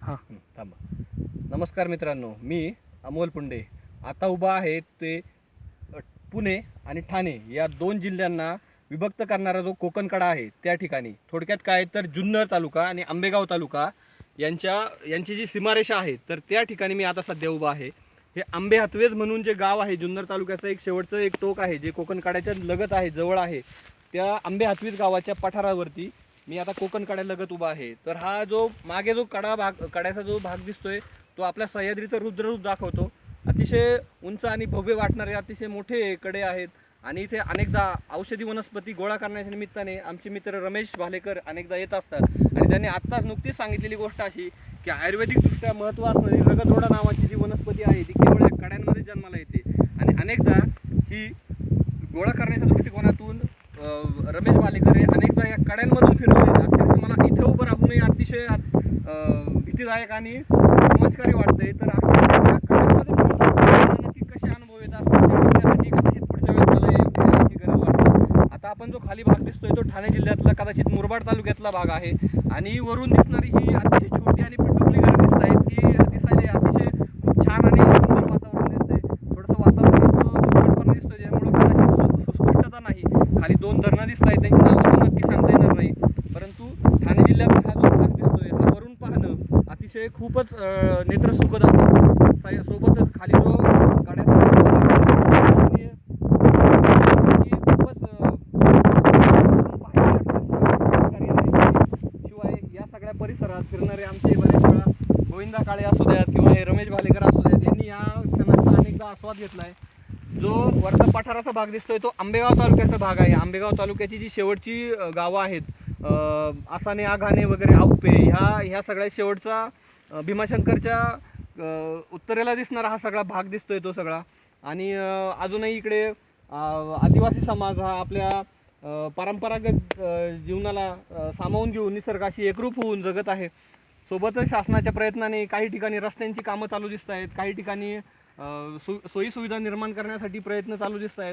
हां. थांबा. नमस्कार मित्रांनो मी अमोल पुंडे. आता उभा आहे ते अ, पुणे आणि ठाणे या दोन जिल्ह्यांना विभक्त करणारा जो कोकणकडा आहे त्या ठिकाणी. थोडक्यात काय तर जुन्नर तालुका आणि आंबेगाव तालुका यांच्या यांची जी सीमारेषा आहे तर त्या ठिकाणी मी आता सध्या उभा आहे. हे आंबे हातवेज म्हणून जे गाव आहे जुन्नर तालुक्याचं एक शेवटचं एक टोक आहे जे कोकणकड्याच्या लगत आहे जवळ आहे त्या आंबे हातवीज गावाच्या पठारावरती मी आता कोकण कड्यालगत उभा आहे. तर हा जो मागे जो कडा भाग कड्याचा जो भाग दिसतोय तो आपल्या सह्याद्रीचा रुद्ररूप दाखवतो. अतिशय उंच आणि भव्य वाटणारे अतिशय मोठे कडे आहेत. आणि इथे अनेकदा औषधी वनस्पती गोळा करण्याच्या निमित्ताने आमचे मित्र रमेश भालेकर अनेकदा येत असतात. आणि त्यांनी आत्ताच नुकतीच सांगितलेली गोष्ट अशी की आयुर्वेदिकदृष्ट्या महत्त्व असणारी रगतोडा नावाची जी वनस्पती आहे ती केवळ या कड्यांमध्ये जन्माला येते. आणि अनेकदा ही गोळा करण्याच्या दृष्टिकोनातून रमेश भालेकर हे सुद्धा या कड्यांमधून फिरले अक्षरशः मला इथे उभं राहूनही अतिशय भीतीदायक आणि रोमांचकारी वाटतंय. तर अक्षरशः नक्की कसे अनुभव येत असतात कदाचित पुढच्या वेळेस मला गरज वाटते. आता आपण जो खाली भाग दिसतोय तो ठाणे जिल्ह्यातला कदाचित मुरबाड तालुक्यातला भाग आहे. आणि वरून दिसणारी ही अतिशय छोटी आणि पिटुकली घरं दिसत आहेत. ती दिसायला अतिशय खूप छान आणि सुंदर वातावरण दिसतंय. थोडंसं वातावरणात जो दिसतोय ज्यामुळे कदाचित सुस्पष्टता नाही. खाली दोन धरणं दिसत आहेत त्यांची नावं तर नक्की सांगता येणार नाही परंतु ठाणे जिल्ह्यात हा जो भाग दिसतोय हा वरून पाहणं अतिशय खूपच नेत्र सुखद आहे सोबतच खाली जो खूपच शिवाय या सगळ्या परिसरात फिरणारे आमचे बरेच वेळा गोविंदा काळे असू द्यात किंवा हे रमेश भालेकर असू द्यात यांनी या क्षणाचा अनेकदा आस्वाद घेतला आहे जो वरचा पठाराचा भाग दिसतोय तो आंबेगाव तालुक्याचा भाग आहे. आंबेगाव तालुक्याची जी शेवटची गावं आहेत आसाने आघाणे वगैरे आउपे ह्या ह्या सगळ्या शेवटचा भीमाशंकरच्या उत्तरेला दिसणारा हा सगळा भाग दिसतोय तो सगळा. आणि अजूनही इकडे आदिवासी समाज हा आपल्या परंपरागत जीवनाला सामावून घेऊन निसर्गाशी एकरूप होऊन जगत आहे. सोबतच शासनाच्या प्रयत्नाने काही ठिकाणी रस्त्यांची कामं चालू दिसत आहेत. काही ठिकाणी सो सोयीसुविधा निर्माण करण्यासाठी प्रयत्न चालू दिसत आहेत.